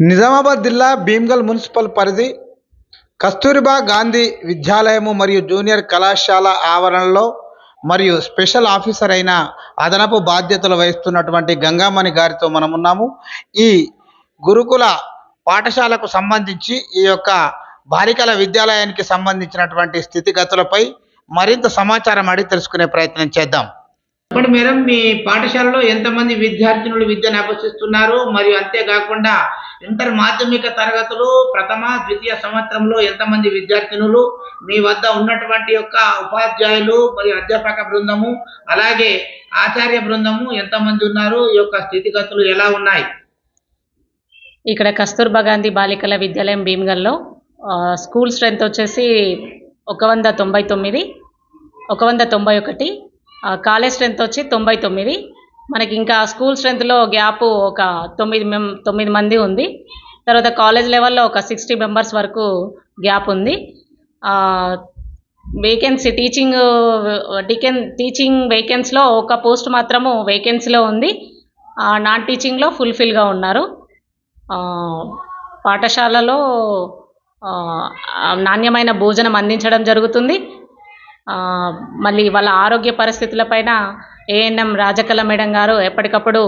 నిజామాబాద్ జిల్లా భీమ్గల్ మున్సిపల్ పరిధి కస్తూరిబా గాంధీ విద్యాలయము మరియు జూనియర్ కళాశాల ఆవరణలో మరియు స్పెషల్ ఆఫీసర్ అయిన అదనపు బాధ్యతలు వహిస్తున్నటువంటి గంగామణి గారితో మనం ఉన్నాము ఈ గురుకుల పాఠశాలకు సంబంధించి ఈ యొక్క బాలికల విద్యాలయానికి సంబంధించినటువంటి స్థితిగతులపై మరింత సమాచారం అడిగి తెలుసుకునే ప్రయత్నం చేద్దాం. చెప్పండి మేడం మీ పాఠశాలలో ఎంతమంది విద్యార్థినులు విద్యను అభ్యసిస్తున్నారు మరియు అంతేకాకుండా ఇంటర్ మాధ్యమిక తరగతులు ప్రథమ ద్వితీయ సంవత్సరంలో ఎంతమంది విద్యార్థినులు? మీ వద్ద ఉన్నటువంటి యొక్క ఉపాధ్యాయులు మరియు అధ్యాపక బృందము అలాగే ఆచార్య బృందము ఎంతమంది ఉన్నారు? ఈ యొక్క స్థితిగతులు ఎలా ఉన్నాయి? ఇక్కడ కస్తూర్బా గాంధీ బాలికల విద్యాలయం భీమ్గల్లో స్కూల్ స్ట్రెంత్ వచ్చేసి ఒక వంద తొంభై తొమ్మిది ఒక వంద తొంభై ఒకటి కాలేజ్ స్ట్రెంత్ వచ్చి తొంభై తొమ్మిది. మనకి ఇంకా స్కూల్ స్ట్రెంత్లో గ్యాప్ ఒక తొమ్మిది మెం తొమ్మిది మంది ఉంది. తర్వాత కాలేజ్ లెవెల్లో ఒక సిక్స్టీ మెంబర్స్ వరకు గ్యాప్ ఉంది. వేకెన్సీ టీచింగ్ డికెన్ టీచింగ్ వేకెన్సీలో ఒక పోస్ట్ మాత్రము వేకెన్సీలో ఉంది. నాన్ టీచింగ్లో ఫుల్ఫిల్గా ఉన్నారు. పాఠశాలలో నాణ్యమైన భోజనం అందించడం జరుగుతుంది. మళ్ళీ వాళ్ళ ఆరోగ్య పరిస్థితులపైన ఏఎన్ఎం రాజకళ మేడం గారు ఎప్పటికప్పుడు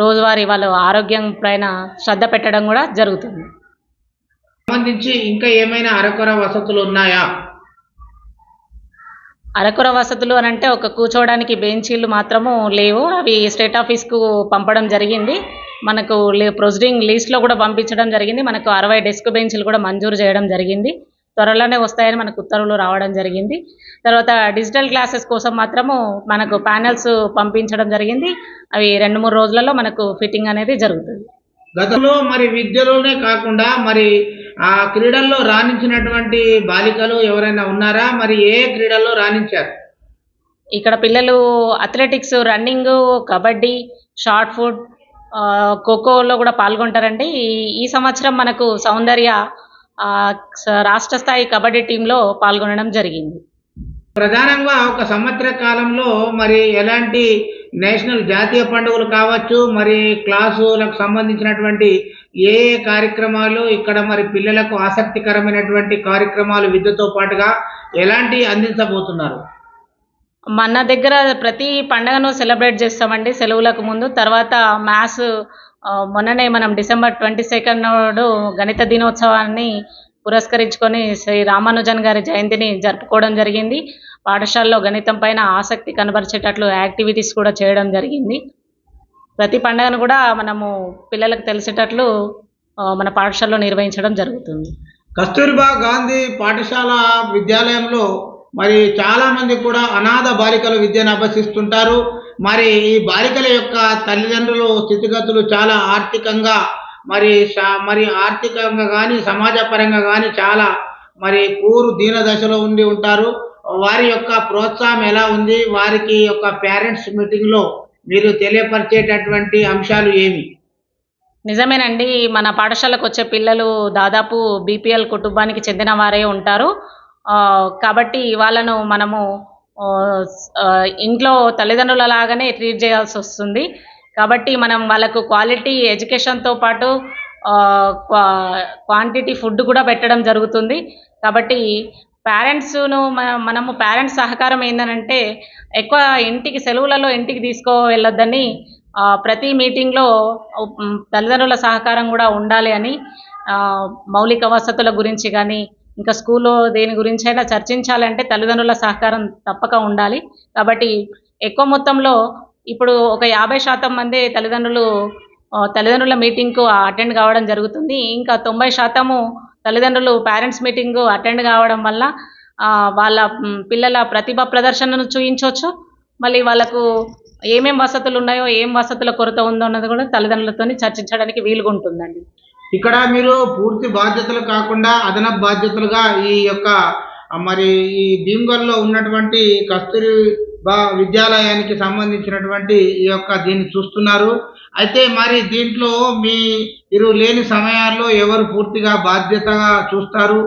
రోజువారీ వాళ్ళ ఆరోగ్యం పైన శ్రద్ధ పెట్టడం కూడా జరుగుతుంది. సంబంధించి ఇంకా ఏమైనా అరకొర వసతులు ఉన్నాయా? అరకొర వసతులు అని అంటే ఒక కూర్చోవడానికి బెంచీలు మాత్రము లేవు. అవి స్టేట్ ఆఫీస్కు పంపడం జరిగింది. మనకు లే ప్రొసీడింగ్ లీస్ట్లో కూడా పంపించడం జరిగింది. మనకు అరవై డెస్క్ బెంచ్లు కూడా మంజూరు చేయడం జరిగింది. త్వరలోనే వస్తాయని మనకు ఉత్తర్వులు రావడం జరిగింది. తర్వాత డిజిటల్ క్లాసెస్ కోసం మాత్రము మనకు ప్యానెల్స్ పంపించడం జరిగింది. అవి రెండు మూడు రోజులలో మనకు ఫిట్టింగ్ అనేది జరుగుతుంది. గతంలో మరి విద్యలోనే కాకుండా మరి ఆ క్రీడల్లో రాణించినటువంటి బాలికలు ఎవరైనా ఉన్నారా? మరి ఏ క్రీడల్లో రాణించారు? ఇక్కడ పిల్లలు athletics running kabaddi shot put ఖోఖోలో కూడా పాల్గొంటారండి. ఈ సంవత్సరం మనకు సౌందర్య రాష్ట్ర స్థాయి కబడ్డీ టీంలో పాల్గొనడం జరిగింది. ప్రధానంగా ఒక సంవత్సర కాలంలో మరి ఎలాంటి నేషనల్ జాతీయ పండుగలు కావచ్చు మరి క్లాసులకు సంబంధించినటువంటి ఏ ఏ కార్యక్రమాలు ఇక్కడ మరి పిల్లలకు ఆసక్తికరమైనటువంటి కార్యక్రమాలు విద్యతో పాటుగా ఎలాంటి అందించబోతున్నారు? మన దగ్గర ప్రతి పండగను సెలబ్రేట్ చేస్తామండి సెలవులకు ముందు. తర్వాత మ్యాథ్స్ మొన్ననే మనం డిసెంబర్ ట్వంటీ సెకండ్ నాడు గణిత దినోత్సవాన్ని పురస్కరించుకొని శ్రీ రామానుజన్ గారి జయంతిని జరుపుకోవడం జరిగింది. పాఠశాలలో గణితం పైన ఆసక్తి కనబరిచేటట్లు యాక్టివిటీస్ కూడా చేయడం జరిగింది. ప్రతి పండుగను కూడా మనము పిల్లలకు తెలిసేటట్లు మన పాఠశాలలో నిర్వహించడం జరుగుతుంది. కస్తూర్బా గాంధీ పాఠశాల విద్యాలయంలో మరి చాలామంది కూడా అనాథ బాలికలు విద్యను అభ్యసిస్తుంటారు. మరి ఈ బాలికల యొక్క తల్లిదండ్రులు స్థితిగతులు చాలా ఆర్థికంగా మరి మరి ఆర్థికంగా కానీ సమాజపరంగా కానీ చాలా మరి పూరు దీన దశలో ఉండి ఉంటారు. వారి యొక్క ప్రోత్సాహం ఎలా ఉంది? వారికి యొక్క పేరెంట్స్ మీటింగ్లో మీరు తెలియపరిచేటటువంటి అంశాలు ఏమి నిజమేనండి. మన పాఠశాలకు వచ్చే పిల్లలు దాదాపు బీపీఎల్ కుటుంబానికి చెందిన వారే ఉంటారు. కాబట్టి వాళ్ళను మనము ఇంట్లో తల్లిదండ్రుల లాగానే ట్రీట్ చేయాల్సి వస్తుంది. కాబట్టి మనం వాళ్ళకు క్వాలిటీ ఎడ్యుకేషన్తో పాటు క్వాంటిటీ ఫుడ్ కూడా పెట్టడం జరుగుతుంది. కాబట్టి పేరెంట్స్ను మనము పేరెంట్స్ సహకారం ఏంటంటే ఎక్కువ ఇంటికి సెలవులలో ఇంటికి తీసుకో వెళ్ళొద్దని ప్రతి మీటింగ్లో తల్లిదండ్రుల సహకారం కూడా ఉండాలి అని మౌలిక వసతుల గురించి కానీ ఇంకా స్కూల్లో దేని గురించి అయినా చర్చించాలంటే తల్లిదండ్రుల సహకారం తప్పక ఉండాలి. కాబట్టి ఎక్కువ మొత్తంలో ఇప్పుడు ఒక యాభై శాతం మంది తల్లిదండ్రులు తల్లిదండ్రుల మీటింగ్కు అటెండ్ కావడం జరుగుతుంది. ఇంకా తొంభై శాతము తల్లిదండ్రులు పేరెంట్స్ మీటింగ్ అటెండ్ కావడం వల్ల వాళ్ళ పిల్లల ప్రతిభ ప్రదర్శనను చూపించవచ్చు మళ్ళీ వాళ్ళకు ఏమేం వసతులు ఉన్నాయో ఏం వసతుల కొరత ఉందో అన్నది కూడా తల్లిదండ్రులతో చర్చించడానికి వీలుగా ఉంటుందండి ఇక్కడ మీరు పూర్తి బాధ్యతలు కాకుండా అదనపు బాధ్యతలుగా ఈ యొక్క మరి ఈ భీమ్గల్లో ఉన్నటువంటి కస్తూరి బా విద్యాలయానికి సంబంధించినటువంటి ఈ యొక్క దీన్ని చూస్తున్నారు. అయితే మరి దీంట్లో మీ మీరు లేని సమయాల్లో ఎవరు పూర్తిగా బాధ్యతగా చూస్తారు?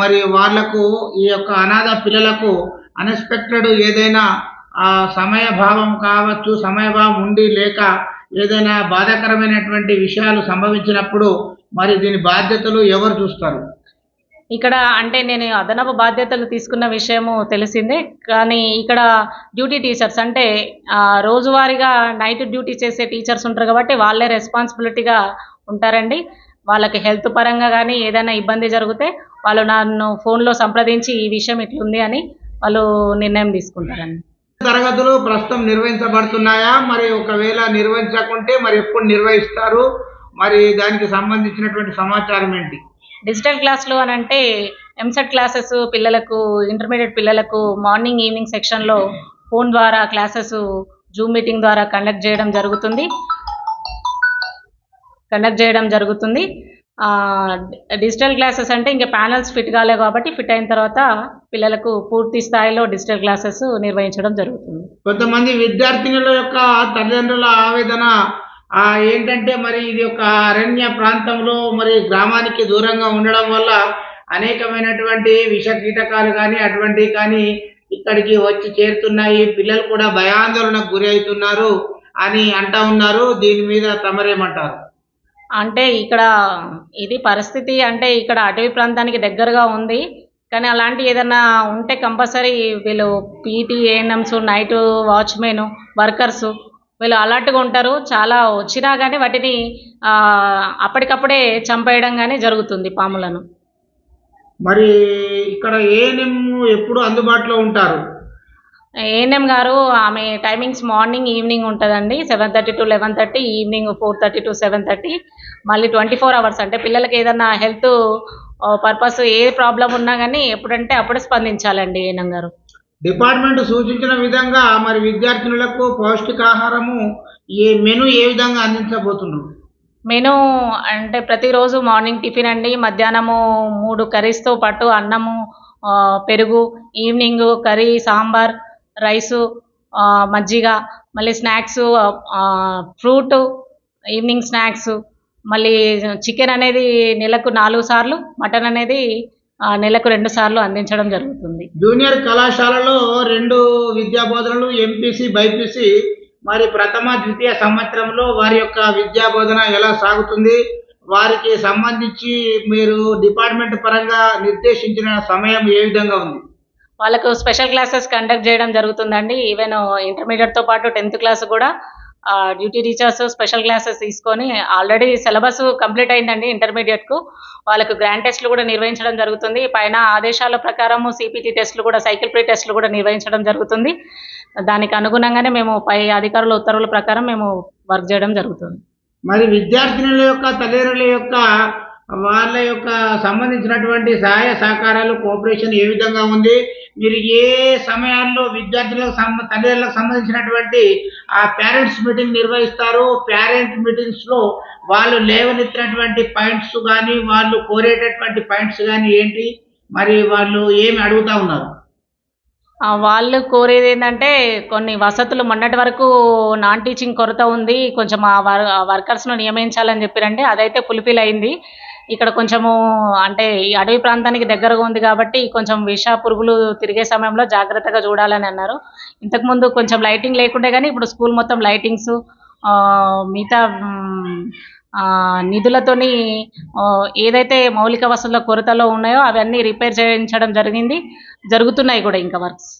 మరి వాళ్ళకు ఈ యొక్క అనాథ పిల్లలకు అన్ఎక్స్పెక్టెడ్ ఏదైనా సమయభావం కావచ్చు సమయభావం ఉండి లేక ఏదైనా బాధాకరమైనటువంటి విషయాలు సంభవించినప్పుడు మరి దీని బాధ్యతలు ఎవరు చూస్తారు? ఇక్కడ అంటే నేను అదనపు బాధ్యతలు తీసుకున్న విషయము తెలిసిందే కానీ ఇక్కడ డ్యూటీ టీచర్స్ అంటే రోజువారీగా నైట్ డ్యూటీ చేసే టీచర్స్ ఉంటారు కాబట్టి వాళ్ళే రెస్పాన్సిబిలిటీగా ఉంటారండి. వాళ్ళకి హెల్త్ పరంగా కానీ ఏదైనా ఇబ్బంది జరిగితే వాళ్ళు నన్ను ఫోన్లో సంప్రదించి ఈ విషయం ఇట్లుంది అని వాళ్ళు నిర్ణయం తీసుకుంటారండి. తరగతులు ప్రస్తుతం నిర్వహించబడుతున్నాయా? మరి ఒకవేళ నిర్వహించకుంటే మరి ఎప్పుడు నిర్వహిస్తారు? మరి దానికి సంబంధించినటువంటి సమాచారం ఏంటి? డిజిటల్ క్లాసులు అని అంటే ఎంసెట్ క్లాసెస్ పిల్లలకు ఇంటర్మీడియట్ పిల్లలకు మార్నింగ్ ఈవినింగ్ సెక్షన్లో ఫోన్ ద్వారా క్లాసెస్ జూమ్ మీటింగ్ ద్వారా కండక్ట్ చేయడం జరుగుతుంది. కండక్ట్ చేయడం జరుగుతుంది. డిజిటల్ క్లాసెస్ అంటే ఇంకా ప్యానల్స్ ఫిట్ కాలేదు కాబట్టి ఫిట్ అయిన తర్వాత పిల్లలకు పూర్తి స్థాయిలో డిజిటల్ క్లాసెస్ నిర్వహించడం జరుగుతుంది. కొంతమంది విద్యార్థినుల యొక్క తల్లిదండ్రుల ఆవేదన ఏంటంటే మరి ఇది ఒక అరణ్య ప్రాంతంలో మరి గ్రామానికి దూరంగా ఉండడం వల్ల అనేకమైనటువంటి విష కీటకాలు కానీ అటువంటివి కానీ ఇక్కడికి వచ్చి చేరుతున్నాయి. పిల్లలు కూడా భయాందోళనకు గురి అవుతున్నారు అని అంటా ఉన్నారు. దీని మీద తమరేమంటారు? అంటే ఇక్కడ ఇది పరిస్థితి అంటే ఇక్కడ అటవీ ప్రాంతానికి దగ్గరగా ఉంది. కానీ అలాంటి ఏదైనా ఉంటే కంపల్సరీ వీళ్ళు PT ANMs night watchmen workers వీళ్ళు అలర్ట్గా ఉంటారు. చాలా వచ్చినా కానీ వాటిని అప్పటికప్పుడే చంపేయడం కానీ జరుగుతుంది పాములను. మరి ఇక్కడ ఏఎన్ఎం ఎప్పుడు అందుబాటులో ఉంటారు? ఏఎన్ఎం గారు ఆమె టైమింగ్స్ మార్నింగ్ ఈవినింగ్ ఉంటుందండి. Seven thirty to eleven thirty evening four thirty to seven thirty మళ్ళీ ట్వంటీ ఫోర్ అవర్స్ అంటే పిల్లలకి ఏదైనా హెల్త్ పర్పస్ ఏ ప్రాబ్లం ఉన్నా కానీ ఎప్పుడంటే అప్పుడే స్పందించాలండి ఏఎన్ఎం గారు. డిపార్ట్మెంట్ సూచించిన విధంగా మరి విద్యార్థినులకు పౌష్టికాహారము ఏ మెను ఏ విధంగా అందించబోతున్నారు? మెను అంటే ప్రతిరోజు మార్నింగ్ టిఫిన్ అండి. మధ్యాహ్నము మూడు కర్రీస్తో పాటు అన్నము పెరుగు ఈవినింగ్ కర్రీ సాంబార్ రైసు మజ్జిగ మళ్ళీ స్నాక్స్ ఫ్రూట్ ఈవినింగ్ స్నాక్స్ మళ్ళీ చికెన్ అనేది నెలకు నాలుగు సార్లు మటన్ అనేది నెలకు రెండు సార్లు అందించడం జరుగుతుంది. జూనియర్ కళాశాలలో రెండు విద్యా బోధనలు ఎంపీసీ బైపీసీ మరి ప్రథమ ద్వితీయ సంవత్సరంలో వారి యొక్క విద్యా బోధన ఎలా సాగుతుంది వారికి సంబంధించి మీరు డిపార్ట్మెంట్ పరంగా నిర్దేశించిన సమయం ఏ విధంగా ఉంది? వాళ్ళకు స్పెషల్ క్లాసెస్ కండక్ట్ చేయడం జరుగుతుందండి. ఈవెన్ ఇంటర్మీడియట్తో పాటు టెన్త్ క్లాస్ కూడా డ్యూటీ టీచర్స్ స్పెషల్ క్లాసెస్ తీసుకొని ఆల్రెడీ సిలబస్ కంప్లీట్ అయిందండి ఇంటర్మీడియట్కు వాళ్ళకు గ్రాండ్ టెస్ట్లు కూడా నిర్వహించడం జరుగుతుంది. పైన ఆదేశాల ప్రకారము సిపిటి టెస్ట్లు కూడా సైకిల్ ప్రీ టెస్ట్లు కూడా నిర్వహించడం జరుగుతుంది. దానికి అనుగుణంగానే మేము పై అధికారుల ఉత్తర్వుల ప్రకారం మేము వర్క్ చేయడం జరుగుతుంది. మరి విద్యార్థినుల యొక్క తల్లిదండ్రుల యొక్క వాళ్ళ యొక్క సంబంధించినటువంటి సహాయ సహకారాలు కోఆపరేషన్ ఏ విధంగా ఉంది? మీరు ఏ సమయాల్లో విద్యార్థులకు సంబ తల్లిదండ్రులకు సంబంధించినటువంటి ఆ పేరెంట్స్ మీటింగ్ నిర్వహిస్తారు పేరెంట్ మీటింగ్స్లో వాళ్ళు లేవనెత్తినటువంటి పాయింట్స్ కానీ వాళ్ళు కోరేటటువంటి పాయింట్స్ కానీ ఏంటి? మరి వాళ్ళు ఏమి అడుగుతా ఉన్నారు? వాళ్ళు కోరేది ఏంటంటే కొన్ని వసతులు మొన్నటి వరకు నాన్ టీచింగ్ కొరత ఉంది. కొంచెం ఆ వర్ వర్కర్స్ను నియమించాలని చెప్పారండి. అదైతే ఫుల్ఫిల్ అయింది. ఇక్కడ కొంచెము అంటే ఈ అడవి ప్రాంతానికి దగ్గరగా ఉంది కాబట్టి కొంచెం విష పురుగులు తిరిగే సమయంలో జాగ్రత్తగా చూడాలని అన్నారు. ఇంతకుముందు కొంచెం లైటింగ్ లేకుండే కానీ ఇప్పుడు స్కూల్ మొత్తం లైటింగ్స్ మిగతా నిధులతోని ఏదైతే మౌలిక వసతుల కొరతలో ఉన్నాయో అవన్నీ రిపేర్ చేయించడం జరిగింది. జరుగుతున్నాయి కూడా ఇంకా వర్క్స్